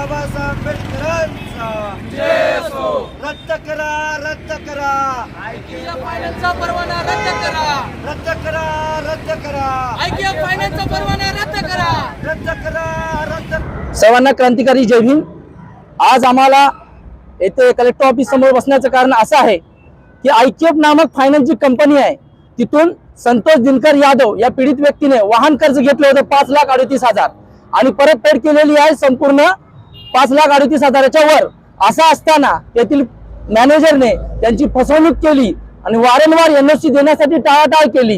आंबेडकरांचा. रद्द करा रद्द करा. आयकीय फायनान्सचा परवाना रद्द करा. रद्द करा रद्द करा. आयकीय फायनान्सचा परवाना रद्द करा. रद्द करा रद्द सर्वांना क्रांतिकारी जय भीम. आज आम्हाला येथे कलेक्टर ऑफिस समोर बसण्याचं कारण असं आहे की आयकेएफ नामक फायनान्स जी कंपनी आहे तिथून संतोष दिनकर यादव या पीडित व्यक्तीने वाहन कर्ज घेतलं होतं पाच लाख अडतीस हजार. आणि परतफेड केलेली आहे संपूर्ण पाच लाख अडतीस हजाराच्या वर. असा असताना तेथील मॅनेजरने त्यांची फसवणूक केली आणि वारंवार एनओसी देण्यासाठी टाळाटाळ केली.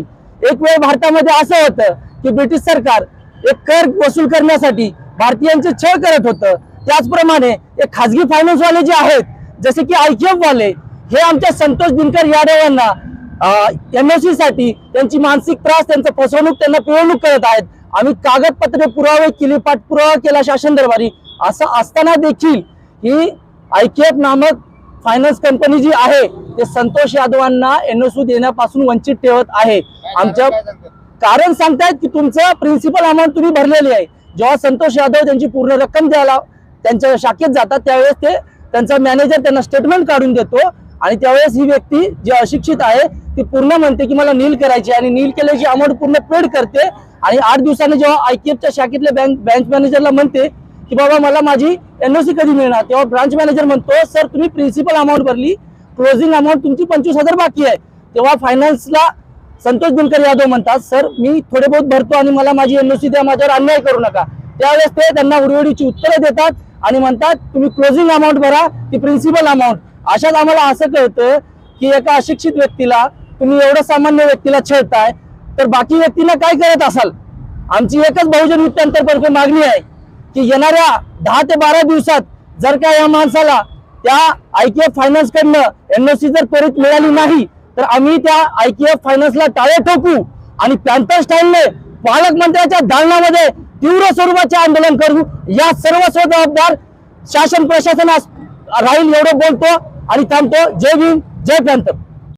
एक वेळ भारतामध्ये असं होतं की ब्रिटिश सरकार एक कर वसूल करण्यासाठी भारतीयांचे छळ करत होतं. त्याचप्रमाणे एक खाजगी फायनान्स वाले जे आहेत जसे की आयकेएफ वाले हे आमच्या संतोष दिनकर यादव यांना एमएससी साठी त्यांची मानसिक त्रास त्यांचं फसवणूक त्यांना पिळवणूक करत आहेत. आम्ही कागदपत्रे पुरावे केली पाठपुरावा केला शासन दरबारी असं असताना देखील ही आयकेएफ नामक फायनान्स कंपनी जी आहे ते संतोष यादवांना एनओसी देण्यापासून वंचित ठेवत आहे. आमच्या कारण सांगतायत की तुमचं प्रिन्सिपल अमाऊंट तुम्ही भरलेली आहे. जेव्हा संतोष यादव त्यांची पूर्ण रक्कम द्यायला त्यांच्या शाखेत जातात त्यावेळेस ते त्यांचा मॅनेजर त्यांना स्टेटमेंट काढून देतो आणि त्यावेळेस ही व्यक्ती जी अशिक्षित आहे ती पूर्ण म्हणते की मला नील करायची आणि नील केल्याची अमाऊंट पूर्ण पेड करते आणि आठ दिवसांनी जेव्हा आयकेएफच्या शाखेतल्या बँक ब्रांच मॅनेजरला म्हणते की बाबा मला माझी एनओसी कधी मिळणार? तेव्हा ब्रांच मॅनेजर म्हणतो सर तुम्ही प्रिन्सिपल अमाऊंट भरली. क्लोजिंग अमाऊंट तुमची पंचवीस हजार बाकी आहे. तेव्हा फायनान्सला संतोष दिनकर यादव म्हणतात सर मी थोडे बहुत भरतो आणि मला माझी एनओसी द्या माझ्यावर अन्याय करू नका. त्यावेळेस ते त्यांना उडीवडीची उत्तरं देतात आणि म्हणतात तुम्ही क्लोजिंग अमाऊंट भरा ती प्रिन्सिपल अमाऊंट अशात आम्हाला असं कळतं की एका अशिक्षित व्यक्तीला तुम्ही एवढं सामान्य व्यक्तीला छेडताय तर बाकी व्यक्तीला काय करत असाल? आमची एकच बहुजन युक्तांतर्फे मागणी आहे. की येणाऱ्या दहा ते बारा दिवसात जर का या माणसाला त्या आयकेएफ फायनान्स कडनं एनओसी जर त्वरित मिळाली नाही तर आम्ही त्या आयकेएफ फायनान्सला टाळे ठोकू आणि पॅन्थर स्टाईलने पालकमंत्र्याच्या दालनामध्ये तीव्र स्वरूपाचे आंदोलन करू. या सर्व जबाबदार शासन प्रशासनास राहील एवढं बोलतो आणि थांबतो. जय भीम जय पॅन्थर